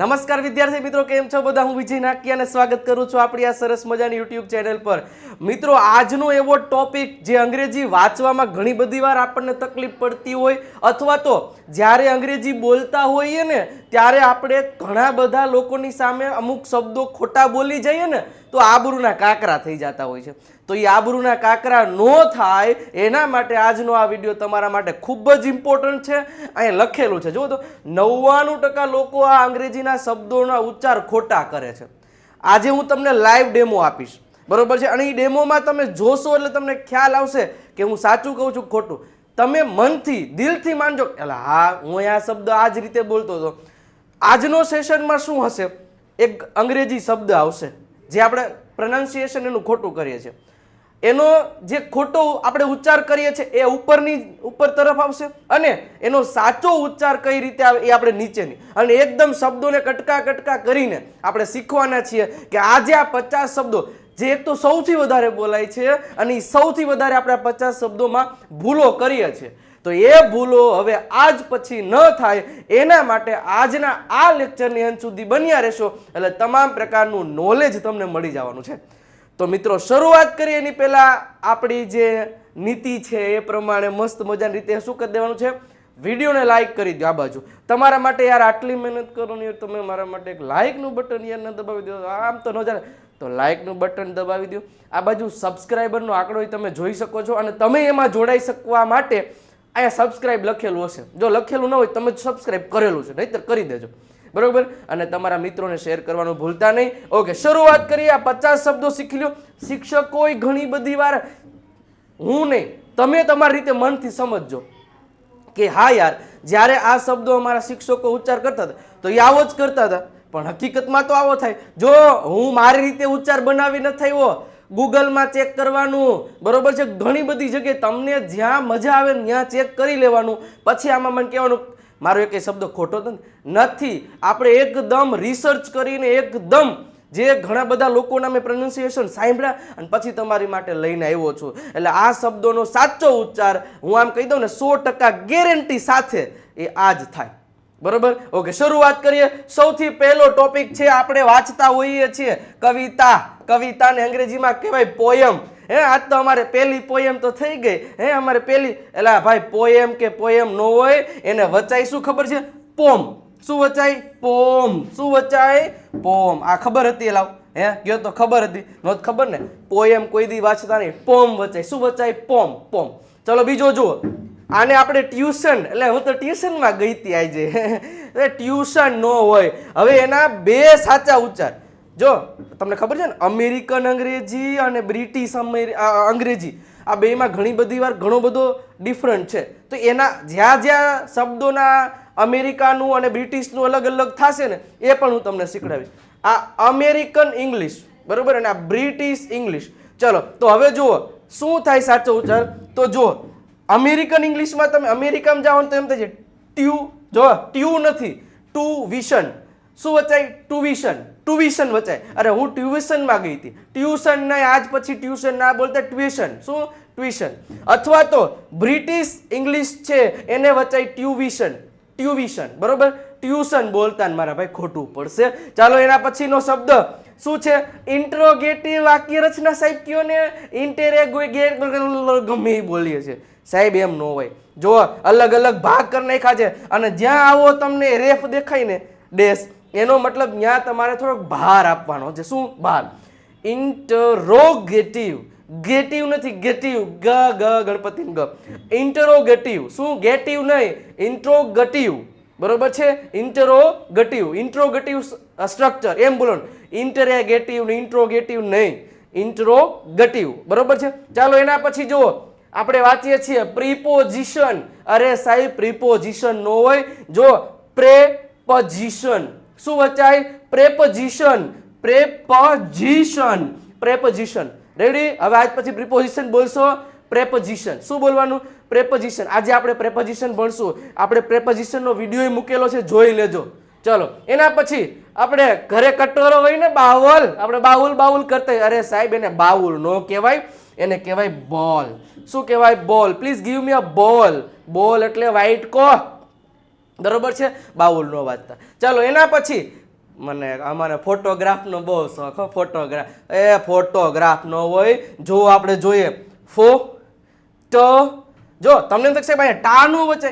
નમસ્કાર વિદ્યાર્થી મિત્રો, કેમ છો બધા? હું વિજય નાકી અને સ્વાગત કરું છું આપણી આ સરસ મજાની યુટ્યુબ ચેનલ પર. મિત્રો, આજનો એવો ટોપિક જે અંગ્રેજી વાંચવામાં ઘણી બધી વાર આપણને તકલીફ પડતી હોય અથવા તો જ્યારે અંગ્રેજી બોલતા હોઈએ ને, ત્યારે આપણે ઘણા બધા લોકોની સામે અમુક શબ્દો ખોટા બોલી જઈએ ને તો આબરૂના કાકરા થઈ જતા હોય છે. તો એ આબરૂના કાકરા નો થાય, એના માટે આજનો આ વીડિયો તમારા માટે ખૂબ જ ઇમ્પોર્ટન્ટ છે. અહીંયા લખેલું છે, જુઓ તો, નવ્વાણું ટકા લોકો આ અંગ્રેજીના શબ્દોના ઉચ્ચાર ખોટા કરે છે. આજે હું તમને લાઈવ ડેમો આપીશ. બરોબર છે? અને એ ડેમોમાં તમે જોશો એટલે તમને ખ્યાલ આવશે કે હું સાચું કહું છું ખોટું. તમે મનથી, દિલથી માનજો. એટલે હા, હું આ શબ્દ આ જ રીતે બોલતો હતો. આજનો સેશનમાં શું હશે? એક અંગ્રેજી શબ્દ આવશે. જે આપણે પ્રનાઉન્સિએશન એનું ખોટું કરીએ છીએ. એનો જે ખોટો આપણે ઉચ્ચાર કરીએ છીએ એ ઉપરની, ઉપર તરફ આવશે અને એનો સાચો ઉચ્ચાર કઈ રીતે આવે એ આપણે નીચેની. અને એકદમ શબ્દોને કટકા કટકા કરીને આપણે શીખવાના છીએ કે આજે આ પચાસ શબ્દો, જે એક તો સૌથી વધારે બોલાય છે અને સૌથી વધારે આપણે પચાસ શબ્દોમાં ભૂલો કરીએ છીએ. તો એ ભૂલો હવે આજ પછી ન થાય. એના માટે આજના આ લેક્ચરની અંત સુધી બન્યા રહેશો. એટલે તમામ પ્રકારનું નોલેજ તમને મળી જવાનું છે. તો મિત્રો, શરૂઆત કરીએ એની પહેલાં આપણી જે નીતિ છે એ પ્રમાણે મસ્ત મજાની રીતે શું કરી દેવાનું છે? વિડીયોને લાઈક કરી દો આ બાજુ. તમારા માટે યાર આટલી મહેનત કરો ને તમે મારા માટે એક લાઇકનું બટન યાર ન દબાવી દો. આમ તો ન જાણે તો લાઇકનું બટન દબાવી દો. આ બાજુ સબસ્ક્રાઈબરનો આંકડો તમે જોઈ શકો છો અને તમે એમાં જોડાઈ શકવા માટે અહીંયા સબસ્ક્રાઇબ લખેલું હશે. જો લખેલું ન હોય તમે સબસ્ક્રાઇબ કરેલું છે, નહીતર કરી દેજો. બરોબર? અને તમારા મિત્રોને શેર કરવાનું ભૂલતા નહીં. ઓકે શરૂઆત કરીએ. આ પચાસ શબ્દો શીખી લ્યો. શિક્ષકોએ ઘણી બધી વાર હું નહીં, તમે તમારી રીતે મનથી સમજજો કે હા યાર, જ્યારે આ શબ્દો અમારા શિક્ષકો ઉચ્ચાર કરતા હતા, તો એ આવો જ કરતા હતા. પણ હકીકતમાં તો આવો થાય. જો હું મારી રીતે ઉચ્ચાર બનાવી ન થયો ગૂગલમાં ચેક કરવાનું. બરોબર છે? ઘણી બધી જગ્યાએ તમને જ્યાં મજા આવે ત્યાં ચેક કરી લેવાનું. પછી આમાં મને કહેવાનું, મારો એક શબ્દ ખોટો નથી, આપણે એકદમ રિસર્ચ કરીને એકદમ જે ઘણા બધા લોકોના મેં પ્રોનાઉન્સિએશન સાંભળ્યા અને પછી તમારી માટે લઈને આવ્યો છું. એટલે આ શબ્દોનો સાચો ઉચ્ચાર હું આમ કહી દઉં ને, સો ટકા ગેરંટી સાથે એ આ જ થાય. બરોબર? ઓકે, શરૂઆત કરીએ. સૌથી પહેલો ટોપિક છે આપણે વાંચતા હોઈએ છીએ. કવિતા. કવિતાને અંગ્રેજીમાં કહેવાય પોયમ. હે, આજ તો અમારે પહેલી પોયમ તો થઈ ગઈ. હે, અમારે પહેલી એટલે ભાઈ, પોયમ કે પોયમ ન હોય, એને વચાય શું ખબર છે? પોમ. શું વચાય? પોમ. શું વચાય? પોમ. આ ખબર હતી લાવ હે, ગયો તો ખબર હતી. નહોત ખબર ને? પોયમ કોઈ દી વાંચતા નહીં. પોમ વચાય. શું વચાય? પોમ. પોમ. ચલો, બીજો જુઓ. આને આપણે ટ્યુશન, એટલે હું તો ટ્યુશનમાં ગઈ હતી આજે. એટલે ટ્યુશન ન હોય. હવે એના બે સાચા ઉચ્ચાર. જો, તમને ખબર છે ને, અમેરિકન અંગ્રેજી અને બ્રિટિશ અંગ્રેજી. આ બેમાં ઘણી બધી વાર ઘણો બધો ડિફરન્ટ છે. તો એના જ્યાં જ્યાં શબ્દોના અમેરિકાનું અને બ્રિટિશનું અલગ અલગ થશે ને, એ પણ હું તમને શીખડાવીશ. આ અમેરિકન ઇંગ્લિશ, બરોબર? અને આ બ્રિટિશ ઇંગ્લિશ. ચલો, તો હવે જુઓ, શું થાય સાચો ઉચ્ચાર? તો જુઓ અમેરિકન ઇંગ્લિશમાં તમે અમેરિકામાં જાઓ તો એમ થાય છે, ટ્યુ જો, ટ્યુ નથી, ટુ વિશન શું વચાય? ટ્યુવિશન ટ્યુવિશન વચાય. અરે, હું ટ્યુવિશનમાં ગઈ હતી. ટ્યુશન નહીં, આજ પછી ટ્યુશન ના બોલતા, ટ્યુશન. શું? ટ્યુશન. અથવા તો, બ્રિટિશ ઇંગ્લિશ છે, એને વચાય ટ્યુવિશન ટ્યુવિશન, બરોબર? ટ્યુશન બોલતા મારા ભાઈ ખોટું પડશે. ચાલો, એના પછીનો શબ્દ. શું છે? ઇન્ટ્રોગેટિવ વાક્ય રચના સાહેબ કયો ને? ઇન્ટેરેગેટ ગમે બોલીએ છે સાહેબ, એમ ન હોય. જો અલગ અલગ ભાગ કરી નાખ્યા છે અને જ્યાં આવો તમને રેફ દેખાય ને ડેશ એનો મતલબ ત્યાં તમારે થોડોક ભાર આપવાનો છે. શું? ભાર ઇન્ટરોગેટિવ ગેટિવ નથી ગેટિવ ગ ગ ગણપતિ ગ. ઇન્ટરોગેટિવ શું? ગેટિવ નહીં. ઇન્ટ્રોગેટિવ બરોબર છે? ઇન્ટરોગેટિવ ઇન્ટ્રોગેટિવ સ્ટ્રક્ચર એમ બોલો ઇન્ટરેગેટિવ ઇન્ટ્રોગેટિવ નહીં. ઇન્ટ્રોગેટિવ બરોબર છે? ચાલો એના પછી જુઓ. આપણે વાંચીએ છીએ, પ્રિપોઝિશન. અરે સાહેબ, પ્રિપોઝિશન નો હોય. જો, પ્રેપોઝિશન. શું વચાય? પ્રેપોઝિશન. પ્રેપોઝિશન. પ્રેપઝિશન. રેડી હવે આજ પછી પ્રિપોઝિશન બોલશો? પ્રેપઝિશન. શું બોલવાનું? પ્રેપોઝિશન. આજે આપણે પ્રેપઝિશન ભણશું. આપણે પ્રેપોઝિશનનો વીડિયો મૂકેલો છે, જોઈ લેજો. ચલો, એના પછી આપણે ઘરે કટોરો હોય ને, બાવલ. આપણે બાઉલ બાઉલ કરતા અરે સાહેબ, એને બાઉલ નો કહેવાય. એને કહેવાય બોલ. શું કહેવાય બોલ? પ્લીઝ ગીવ મી અ બોલ બોલ એટલે વ્હાઈટ કો બરોબર છે? બાઉલ નો વાંચતા. ચાલો, એના પછી મને અમારે ફોટોગ્રાફનો બહુ શોખ હો ફોટોગ્રાફ એ ફોટોગ્રાફનો હોય. જો આપણે જોઈએ, ફો, ટ, જો, તમને એમ થશે ભાઈ, ટાનું નો વચ્ચે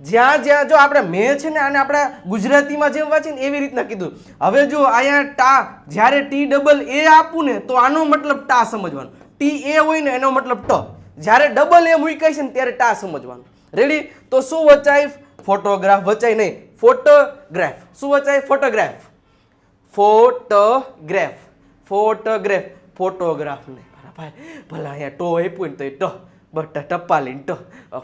જ્યાં જ્યાં જો આપણે મેં છે ને આને આપણે ગુજરાતીમાં જેમ વાંચીને એવી રીતના કીધું. હવે જો અહીંયા ટા, જ્યારે ટી ડબલ એ આપું ને, તો આનો મતલબ ટા સમજવાનો. ટી એ હોય ને એનો મતલબ ટ. જ્યારે ડબલ એ મૂકાય છે ને ત્યારે ટા સમજવાનું. રેડી તો શું વચાય? ફોટોગ્રાફ વચાય નહીં. ફોટોગ્રાફ શું વચાય? ફોટોગ્રાફ ફોટોગ્રાફ ફોટોગ્રાફ ફોટોગ્રાફ ને. ભાઈ, ભલા અહીંયા ટો આપ્યું ને તો એ ટ. બટ ટપાલીને ટ.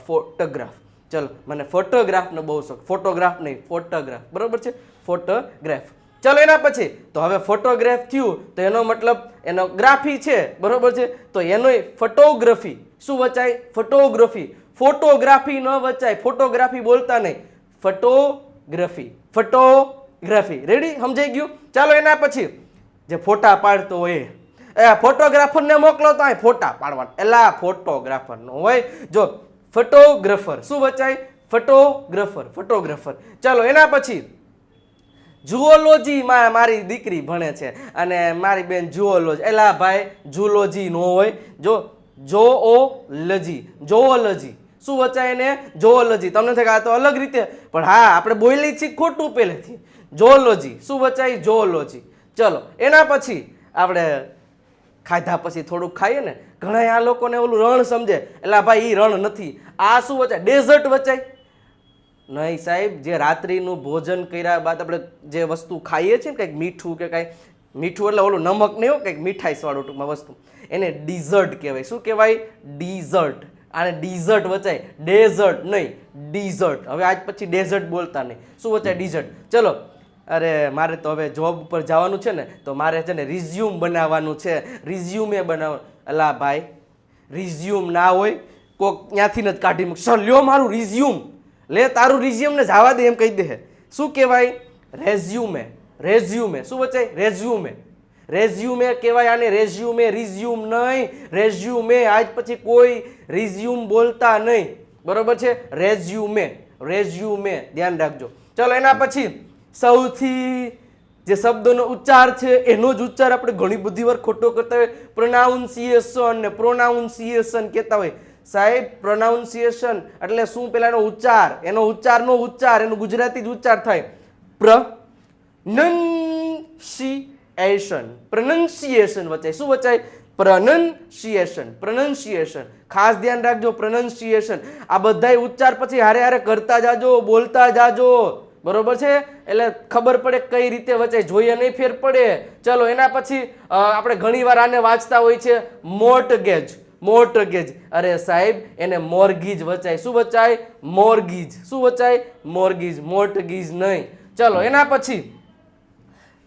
ફોટોગ્રાફ ચલો, મને ફોટોગ્રાફનો બહુ શોખ. ફોટોગ્રાફ નહીં ફોટોગ્રાફ બરોબર છે? ફોટોગ્રાફ ચલો એના પછી. તો હવે ફોટોગ્રાફ થયું, તો એનો મતલબ એનો ગ્રાફી છે, બરોબર છે? તો એનો ફોટોગ્રાફી શું વચાય? ફોટોગ્રાફી ફોટોગ્રાફી ન વચાય ફોટોગ્રાફી બોલતા નહીં. ફોટોગ્રાફી ફોટોગ્રાફી રેડી સમજાઈ ગયું? ચાલો એના પછી. જે ફોટા પાડતો હોય, એ ફોટોગ્રાફરને મોકલો તો ફોટા પાડવાના. એલા ફોટોગ્રાફરનો હોય. જો ફોટોગ્રાફર શું વચાય? ફોટોગ્રાફર ફોટોગ્રાફર ચાલો એના પછી. જુઓલોજીમાં મારી દીકરી ભણે છે. અને મારી બેન જુઓલોજી. એલા ભાઈ જુલોજી નો હોય. જો જો ઓ લજી જોઓલોજી. શું વચાય એને? જોઓલોજી. તમને થાય આ તો અલગ રીતે. પણ હા, આપણે બોલી છીએ ખોટું પહેલેથી જોઓલોજી. શું વચાય? જોઓલોજી. ચલો, એના પછી આપણે ખાધા પછી થોડુંક ખાઈએ ને ઘણા આ લોકોને ઓલું રણ સમજે. એટલે ભાઈ એ રણ નથી. આ શું વચાય? ડેઝર્ટ વચાય. નહીં સાહેબ, જે રાત્રિનું ભોજન કર્યા બાદ આપણે જે વસ્તુ ખાઈએ છીએ ને, કંઈક મીઠું કે કાંઈ, મીઠું એટલે ઓલું નમક નહીં હોય કંઈક મીઠાઈસવાળું ટૂંકમાં વસ્તુ, એને ડીઝર્ટ કહેવાય. શું કહેવાય? ડીઝર્ટ. આને ડીઝર્ટ વચાય. ડેઝર્ટ નહીં, ડીઝર્ટ. હવે આજ પછી ડેઝર્ટ બોલતા નહીં. શું વચાય? ડીઝર્ટ. ચલો, અરે મારે તો હવે જોબ ઉપર જવાનું છે ને, તો મારે છે ને રિઝ્યુમ બનાવવાનું છે. રિઝ્યુમે બનાવ, અલા ભાઈ, રિઝ્યુમ ના હોય, કોક ત્યાંથી જ કાઢી મૂક સર લ્યો મારું રિઝ્યુમ. લે તારું રિઝ્યુમને જવા દે એમ કહી દે શું કહેવાય? રેઝ્યુમે રેઝ્યુમે શું વચ્ચે રેઝ્યુમે રેઝ્યુમે કહેવાય આને રેઝ્યુમે રિઝ્યુમ નહીં. રેઝ્યુમે આજ પછી કોઈ રિઝ્યુમ બોલતા નહીં. બરોબર છે? રેઝ્યુમે રેઝ્યુમે ધ્યાન રાખજો. ચલો, એના પછી સૌથી જે શબ્દોનો ઉચ્ચાર છે, એનો જ ઉચ્ચાર આપણે ઘણી બધી વાર ખોટો કરતા હોય. પ્રોનાઉન્સિએશન ને પ્રોનાઉન્સિએશન કહેતા હોય. સાહેબ પ્રોનાઉન્સિએશન એટલે શું? પેલાનો ઉચ્ચાર. એનો ઉચ્ચારનો ઉચ્ચાર. એનો ગુજરાતી જ ઉચ્ચાર થાય. પ્ર પ્રનન્સિએશન પ્રનન્સિએશન વચાય. શું વચાય? પ્રનન્સિએશન પ્રનન્સિએશન ખાસ ધ્યાન રાખજો પ્રનન્સિએશન આ બધાય ઉચ્ચાર પછી હારે હારે કરતા જાજો, બોલતા જાજો. બરોબર છે? એટલે ખબર પડે કઈ રીતે વચાય. જોઈએ નહીં ફેર પડે. ચલો, એના પછી આપણે ઘણીવાર આને વાંચતા હોય છે. મોર્ટગેજ. મોર્ટગેજ અરે સાહેબ, એને મોર્ગીજ વચાય. શું વચાય? મોર્ગીજ. શું વચાય? મોર્ગીજ. મોર્ટગીજ નહીં. ચલો, એના પછી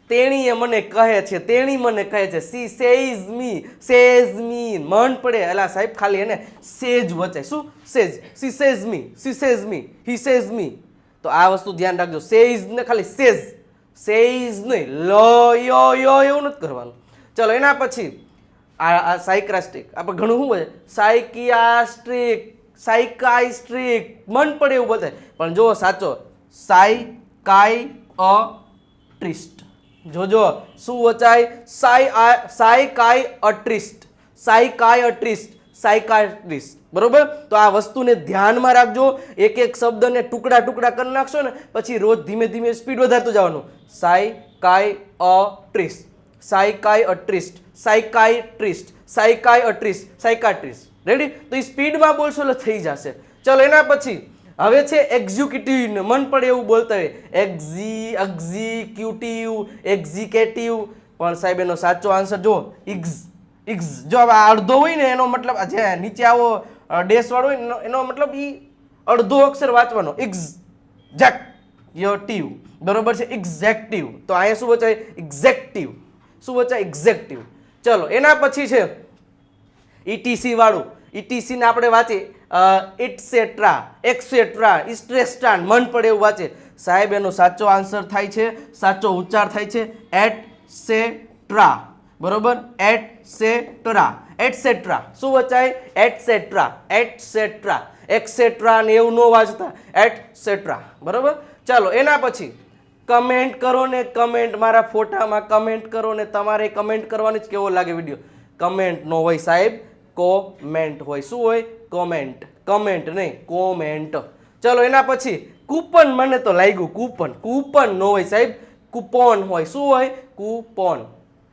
તેણીએ મને કહે છે, તેણી મને કહે છે, she says me says me. મન પડે. એલા સાહેબ, ખાલી એને સેજ વચાય. શું? Says. She says me. She says me. He says me. તો આ વસ્તુ ધ્યાન રાખજો. સેઝ ને ખાલી સેઝ સેઝ નહીં. લ, યો યો, એવું નથી કરવાનું. ચલો, એના પછી આ સાયક્રાસ્ટિક આપણે ઘણું શું બોલે? સાયકિયાસ્ટ્રિક સાયકાઇસ્ટ્રિક મન પડે એવું બોલતા પણ જો સાચો. સાયકાઈ અ ટ્રિસ્ટ જોજો શું વચાય? સાય સાયકાઈ અટ્રિસ્ટ સાયકાઈ અટ્રિસ્ટ સાયકાટ્રિસ્ટ બરોબર? તો આ વસ્તુને ધ્યાનમાં રાખજો. એક એક શબ્દને ટુકડા ટુકડા કરી નાખશો ને, પછી રોજ ધીમે ધીમે સ્પીડ વધારતું જવાનું. સાય કાય સાયકાઈ અટ્રિસ્ટ સાયકાઇટ્રિસ્ટ સાયકાઈ સાયકાયટ્રિસ્ટ સાયકાટ્રિસ્ટ રેડી તો એ સ્પીડમાં બોલશો એટલે થઈ જશે. ચલો, એના પછી હવે છે એક્ઝિક્યુટિવ મન પડે એવું બોલતા હોય. એક્ઝી, એક્ઝિક્યુટિવ, એક્ઝિકેટિવ. પણ સાહેબ, એનો સાચો આન્સર જો ઇગ્ઝ ઇગ્ઝ જો હવે અડધો હોય ને, એનો મતલબ જે નીચે આવો ડેસવાળો હોય એનો- મતલબ એ અડધો અક્ષર વાંચવાનો. ઇગ્ઝ જેક ટીવ બરોબર છે? એક્ઝેક્ટિવ તો અહીંયા શું બચાય એક્ઝેક્ટિવ શું વચ્ચે એક્ઝેક્ટિવ ચલો, એના પછી છે ઈટીસી વાળું. ઈટીસી ને આપણે વાંચીએ. ઇટસેટ્રા એક્સેટ્રા ઇસ્ટ્રેસ્ટાન મન પડે એવું વાંચે સાહેબ, એનો સાચો આન્સર થાય છે, સાચો ઉચ્ચાર થાય છે એટ સેટ્રા બરોબર? એટ સેટ્રા એટસેટ્રા શું વચાય? એટસેટ્રા એટસેટ્રા એક્સેટ્રા ને એવું ન વાંચતા. એટસેટ્રા બરોબર? ચાલો, એના પછી કમેન્ટ કરો ને કમેન્ટ મારા ફોટામાં કમેન્ટ કરો ને તમારે કમેન્ટ કરવાની જ કેવો લાગે વીડિયો કમેન્ટ નો હોય સાહેબ કોમેન્ટ હોય. શું હોય? કોમેન્ટ કમેન્ટ નહીં કોમેન્ટ ચલો, એના પછી કૂપન મને તો લાગ્યું કૂપન કૂપન નો હોય સાહેબ કૂપોન હોય. શું હોય? કૂપોન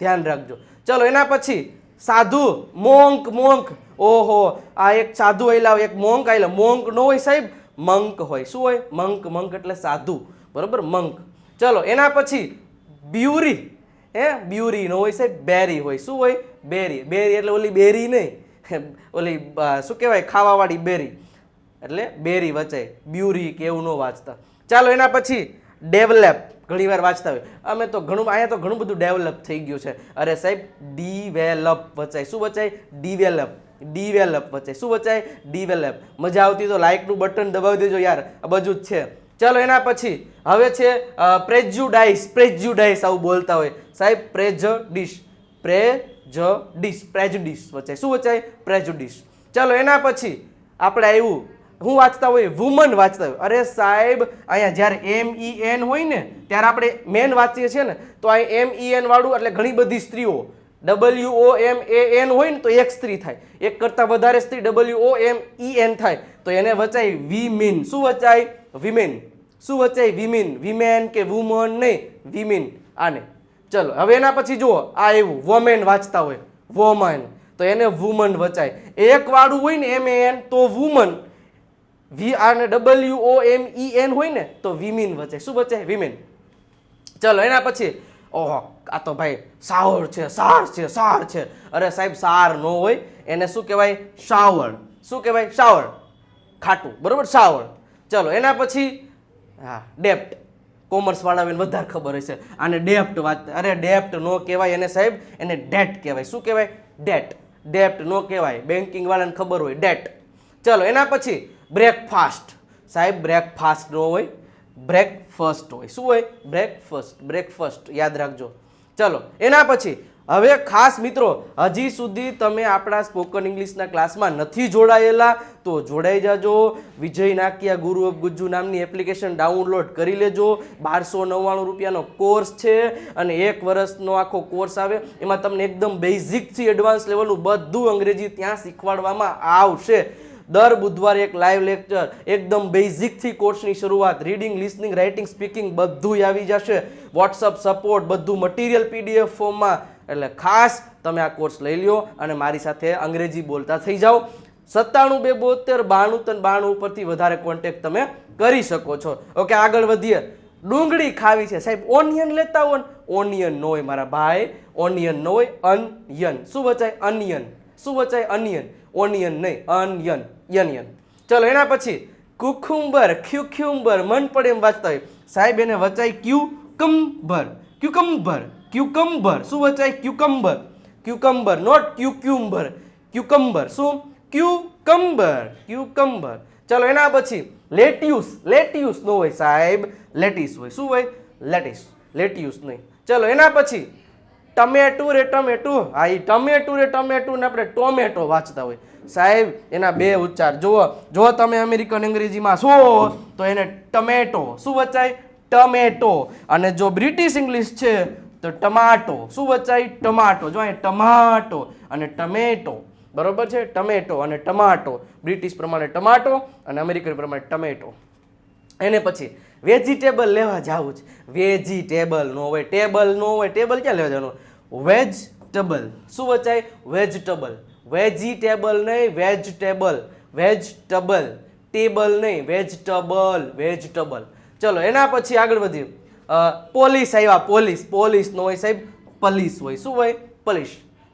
ધ્યાન રાખજો. ચલો, એના પછી સાધુ મોંક મોંક ઓહો, આ એક સાધુ આવેલા એક મોંક આવેલા મોંક નો હોય સાહેબ મંક હોય. શું હોય? મંક મંક એટલે સાધુ. બરોબર? મંક ચલો, એના પછી બ્યુરી. હે બ્યુરી નો હોય સાહેબ, બેરી હોય. શું હોય? બેરી. બેરી એટલે ઓલી બેરી નહીં. ઓલી શું કહેવાય? ખાવાવાળી બેરી. એટલે બેરી વચાય. બ્યુરી કે એવું ન વાંચતા. ચાલો, એના પછી ડેવલપ. ઘણીવાર વાંચતા હોય. અમે તો ઘણું, અહીંયા તો ઘણું બધું ડેવલપ થઈ ગયું છે. અરે સાહેબ, ડીવેલપ વચાય. શું વચાય? ડીવેલપ. ડીવેલપ વચાય. શું વચાય? ડીવેલપ. મજા આવતી તો લાઇકનું બટન દબાવી દેજો યાર. આ બાજુ જ છે. ચાલો એના પછી, હવે છે પ્રેજ્યુડાઇસ પ્રેજ્યુડાઇસ આવું બોલતા હોય. સાહેબ પ્રેજડિશ પ્રેજડિશ પ્રેજડિશ વચાય. શું વચાય? પ્રેજડિશ ચાલો એના પછી આપણે આવ્યું હું વાંચતા હોય વુમન વાંચતા હોય. અરે સાહેબ, અહીંયા જ્યારે એમ ઈ એન હોય ને, ત્યારે આપણે મેન વાંચીએ છીએ ને, તો આ એમ ઈ એન વાળું એટલે ઘણી બધી સ્ત્રીઓ. W O M A N હોય ને, તો એક સ્ત્રી થાય. એક કરતાં વધારે સ્ત્રી ડબલ્યુ ઓ એમ ઈ એન થાય. તો એને વચાય મીન શું વચાય? વિમેન શું વચાય વિમિન, વિમેન કે વુમન નહીં, વિમિન. આને. ચલો, હવે એના પછી જુઓ, આ એવું વોમેન વાંચતા હોય. વોમન તો એને વુમન વચાય. એક વાળું હોય ને એમ એન તો વુમન. વી આને ડબલ્યુ ઓ એમ ઈ એન હોય ને, તો વિમિન વચાય. શું વચાય? વિમેન. ચલો, એના પછી, ઓહો, આ તો ભાઈ સાવર છે, સાર છે સાર છે. અરે સાહેબ, સાર ન હોય. એને શું કહેવાય? શાવળ. શું કહેવાય? શાવળ. ખાટું. બરોબર? શાવળ. ચલો, એના પછી હા, ડેપ્ટ. કોમર્સ વાળા વધારે ખબર હશે આને ડેપ્ટ વાત અરે ડેપ્ટ નો કહેવાય એને સાહેબ, એને ડેટ કહેવાય. શું કહેવાય? ડેટ. ડેપ્ટ નો કહેવાય. બેન્કિંગ વાળાને ખબર હોય. ડેટ. ચલો, એના પછી બ્રેકફાસ્ટ. સાહેબ, બ્રેકફાસ્ટ નો હોય, બ્રેકફાસ્ટ હોય. શું હોય? Breakfast breakfast. યાદ રાખજો. ચલો, એના પછી હવે ખાસ મિત્રો, હજી સુધી તમે આપણા સ્પોકન ઇંગ્લિશના ક્લાસમાં નથી જોડાયેલા, તો જોડાઈ જાજો. વિજય નાકિયા ગુરુ ઓફ ગુજ્જુ નામની એપ્લિકેશન ડાઉનલોડ કરી લેજો. બારસો નવ્વાણું રૂપિયાનો કોર્સ છે અને એક વર્ષનો આખો કોર્સ આવે. એમાં તમને એકદમ બેઝિકથી એડવાન્સ લેવલનું બધું અંગ્રેજી ત્યાં શીખવાડવામાં આવશે. દર બુધવારે એક લાઈવ લેક્ચર એકદમ બેઝિકથી કોર્સની શરૂઆત રીડિંગ લિસનિંગ રાઇટિંગ સ્પીકિંગ બધું આવી જશે. વોટ્સઅપ સપોર્ટ બધું મટીરિયલ પીડીએફ ફોર્મમાં એટલે ખાસ તમે આ કોર્સ લઈ લ્યો અને મારી સાથે અંગ્રેજી બોલતા થઈ જાઓ. સત્તાણું બે બોતેર બાણું તન બાણું ઉપરથી વધારે કોન્ટેક્ટ તમે કરી શકો છો. ઓકે આગળ વધીએ. ડુંગળી ખાવી છે. સાહેબ ઓનિયન લેતા હોય ઓનિયન નો હોય મારા ભાઈ. ઓનિયન નો હોય અનયન શું વચાય? અનિયન શું વચાય? અનિયન ઓનિયન નહીં અનિયન યનિયન ચલો, એના પછી કુકુંબર ક્યુક્યુમ્બર મન પડે એમ વાંચતા હોય. સાહેબ, એને વચાય ક્યુકમ્બર ક્યુકમ્બર ક્યુકમ્બર શું વચાય? Cucumber cucumber not cucumber cucumber શું? ક્યુકમ્બર ક્યુકમ્બર ચલો, એના પછી લેટ્યુસ લેટ્યુસ નો હોય સાહેબ. લેટીસ હોય. શું હોય? લેટીસ લેટ્યુસ નહીં. ચલો, એના પછી ટમેટું રે ટમેટું. હા એ ટમેટું રે ટમેટું ને આપણે ટોમેટો વાંચતા હોય. સાહેબ, એના બે ઉચ્ચાર. જુઓ જો તમે અમેરિકન અંગ્રેજીમાં છો તો એને ટમેટો. શું વચાય? ટમેટો. અને જો બ્રિટિશ ઇંગ્લિશ છે તો ટમાટો. શું વચાય? ટમાટો. જો અહીં ટમાટો અને ટમેટો. બરોબર છે? ટમેટો અને ટમાટો. બ્રિટિશ પ્રમાણે ટમાટો અને અમેરિકન પ્રમાણે ટમેટો. એને પછી વેજીટેબલ લેવા જાવું છે. વેજીટેબલ નો હોય ટેબલ નો હોય. ટેબલ ક્યાં લેવા જવાનું? વેજટેબલ. શું વચાય? વેજટેબલ. વેજીટેબલ નહીં વેજટેબલ. વેજટેબલ. ટેબલ નહીં વેજટેબલ. વેજટેબલ. ચલો એના પછી આગળ વધીએ. અ, પોલીસ આવ્યા, પોલીસ પોલીસ નો હોય સાહેબ, પલીસ હોય. શું હોય? પલીસ.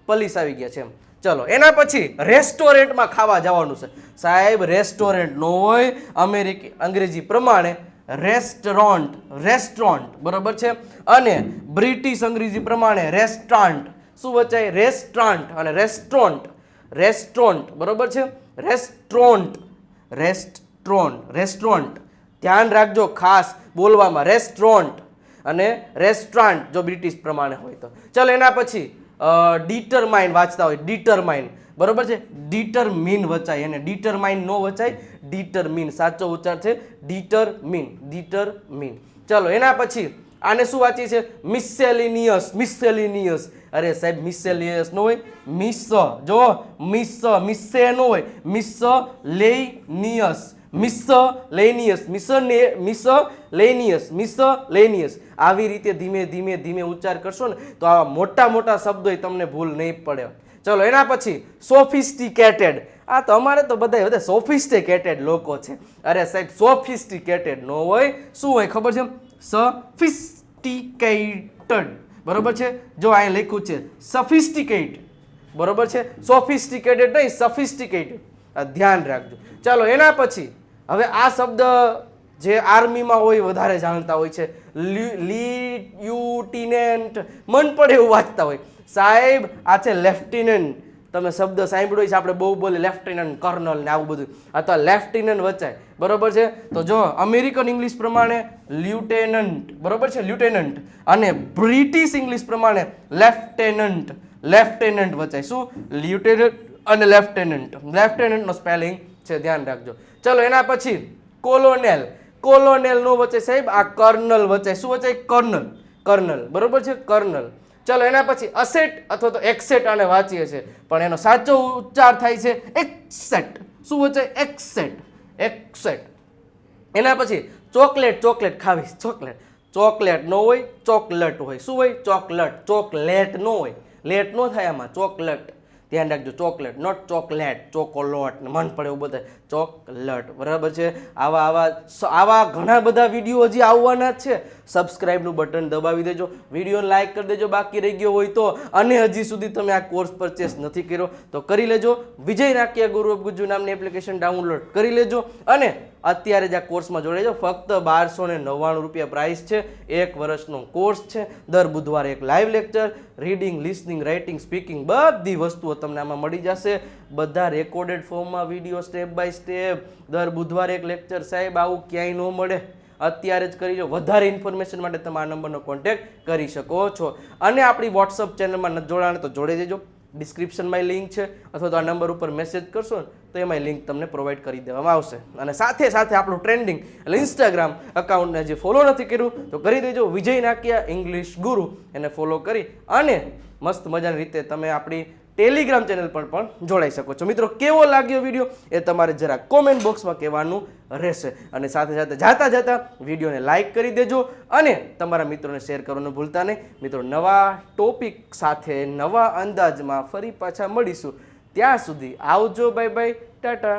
પલીસ આવી ગયા છે એમ. ચલો, એના પછી રેસ્ટોરન્ટમાં ખાવા જવાનું છે. સાહેબ, રેસ્ટોરન્ટ નો હોય, અમેરિકી, અંગ્રેજી પ્રમાણે રેસ્ટોરન્ટ રેસ્ટોરન્ટ, બરાબર છે? અને બ્રિટિશ અંગ્રેજી પ્રમાણે રેસ્ટોરન્ટ. શું વચાય? રેસ્ટોરન્ટ અને રેસ્ટોરન્ટ. રેસ્ટોરન્ટ, બરાબર છે? રેસ્ટોરન્ટ. રેસ્ટોરન્ટ. રેસ્ટોરન્ટ. ધ્યાન રાખજો, ખાસ બોલવામાં રેસ્ટોરન્ટ. અને રેસ્ટોરન્ટ જો બ્રિટિશ પ્રમાણે હોય તો. ચાલો એના પછી ડિટરમાઇન વાંચતા હોય. ડિટરમાઇન બરોબર છે? ડિટરમિન વચાય એને. ડિટરમાઇન નો વચાય ડિટરમીન સાચો ઉચ્ચાર છે ડીટરમીન ડીટરમીન ચાલો એના પછી, આને શું વાંચીએ છે મિસેલિનિયસ મિસેલિનિયસ અરે સાહેબ મિસેલિનિયસ નો હોય. મિસ જો મિસ મિસે નો હોય. મિસ મિસ લેનિયસ મિસ મિસ લેનિયસ મિસ લેનિયસ આવી રીતે ધીમે ધીમે ધીમે ઉચ્ચાર કરશો ને, તો આવા મોટા મોટા શબ્દો તમને ભૂલ નહીં પડે. ચલો, એના પછી સોફિસ્ટિકેટેડ. આ તો અમારે તો બધા બધા સોફિસ્ટિકેટેડ લોકો છે. અરે સાહેબ, સોફિસ્ટિકેટેડ નો હોય. શું હોય ખબર છે? સફિસ્ટિકેટેડ. બરોબર છે? જો અહીં લખ્યું છે, સફિસ્ટિકેટ. બરોબર છે? સોફિસ્ટિકેટેડ નહીં, સફિસ્ટિકેટેડ. ધ્યાન રાખજો. ચાલો, એના પછી હવે આ શબ્દ જે આર્મીમાં હોય વધારે જાણતા હોય છે. લ્યુટિનેન્ટ. મન પડે એવું વાંચતા હોય. સાહેબ, આ છે લેફ્ટિનન્ટ. તમે શબ્દ સાંભળ્યો છે આપણે બહુ બોલે લેફ્ટિનન્ટ, કર્નલ ને આવું બધું. તો લેફ્ટિનન્ટ વચાય. બરોબર છે? તો જો, અમેરિકન ઇંગ્લિશ પ્રમાણે લ્યુટેનન્ટ. બરોબર છે? લ્યુટેનન્ટ. અને બ્રિટિશ ઇંગ્લિશ પ્રમાણે લેફ્ટેનન્ટ. લેફ્ટેનન્ટ વચાય. શું? લ્યુટેનન્ટ. અને લેફ્ટેનન્ટ. લેફ્ટેનન્ટનો સ્પેલિંગ છે, ધ્યાન રાખજો. ચલો, એના પછી કોલોનેલ કોલોનેલનું વચ્ચે સાહેબ, આ કર્નલ વચ્ચે. શું વચ્ચે? કર્નલ. કર્નલ. બરોબર છે? કર્નલ. ચલો, એના પછી અસેટ અથવા તો એક્સેટ આને વાંચીએ છીએ. પણ એનો સાચો ઉચ્ચાર થાય છે એક્સેટ. શું વચ્ચે? એક્સેટ. એક્સેટ. એના પછી ચોકલેટ ચોકલેટ ખાવી ચોકલેટ. ચોકલેટ નો હોય, ચોકલેટ હોય. શું હોય? ચોકલેટ. ચોકલેટ નો હોય. લેટ નો થાય આમાં. ચોકલેટ. ધ્યાન રાખજો, ચોકલેટ નોટ ચોકલેટ, ચોકોલોટ મન પડે એવું બધા, ચોકલેટ, બરાબર છે? આવા આવા આવા ઘણા બધા વીડિયો હજી આવવાના જ છે. સબસ્ક્રાઇબનું બટન દબાવી દેજો. વીડિયો લાઇક કરી દેજો, બાકી રહી ગયો હોય તો. અને હજી સુધી તમે આ કોર્સ પરચેસ નથી કર્યો, તો કરી લેજો. વિજય નાક્યા ગુરુ ગુજુ નામની એપ્લિકેશન ડાઉનલોડ કરી લેજો. અને અત્યારે જ આ કોર્સમાં જોડાઈ ફક્ત બારસો ને નવ્વાણું રૂપિયા પ્રાઇસ છે. એક વર્ષનો કોર્સ છે. દર બુધવારે એક live lecture reading listening writing speaking બધી વસ્તુઓ તમને આમાં મળી જશે. બધા રેકોર્ડેડ ફોર્મમાં વીડિયો સ્ટેપ બાય સ્ટેપ દર બુધવારે એક લેક્ચર સાહેબ, આવું ક્યાંય ન મળે. અત્યારે જ કરી લો. વધારે ઇન્ફોર્મેશન માટે તમે આ નંબરનો કોન્ટેક્ટ કરી શકો છો. અને આપણી વોટ્સઅપ ચેનલમાં નથી જોડાણ તો જોડી દેજો. ડિસ્ક્રિપ્શનમાં લિંક છે. અથવા તો આ નંબર ઉપર મેસેજ કરશો તો એમાં લિંક તમને પ્રોવાઈડ કરી દેવામાં આવશે. અને સાથે સાથે આપણું ટ્રેન્ડિંગ એટલે ઇન્સ્ટાગ્રામ અકાઉન્ટને જે ફોલો નથી કર્યું, તો કરી દેજો. વિજય નાકિયા ઇંગ્લિશ ગુરુ, એને ફોલો કરી અને મસ્ત મજાની રીતે તમે આપણી ટેલિગ્રામ ચેનલ પર પણ જોડાઈ શકો છો. મિત્રો, કેવો લાગ્યો વીડિયો એ તમારે જરા કોમેન્ટ બોક્સમાં કહેવાનું રહેશે. અને સાથે સાથે જાતા જાતા વિડીયોને લાઈક કરી દેજો અને તમારા મિત્રોને શેર કરવાનું ભૂલતા નહીં. મિત્રો, નવા ટોપિક સાથે નવા અંદાજમાં ફરી પાછા મળીશું. ત્યાં સુધી આવજો બાય બાય ટાટા.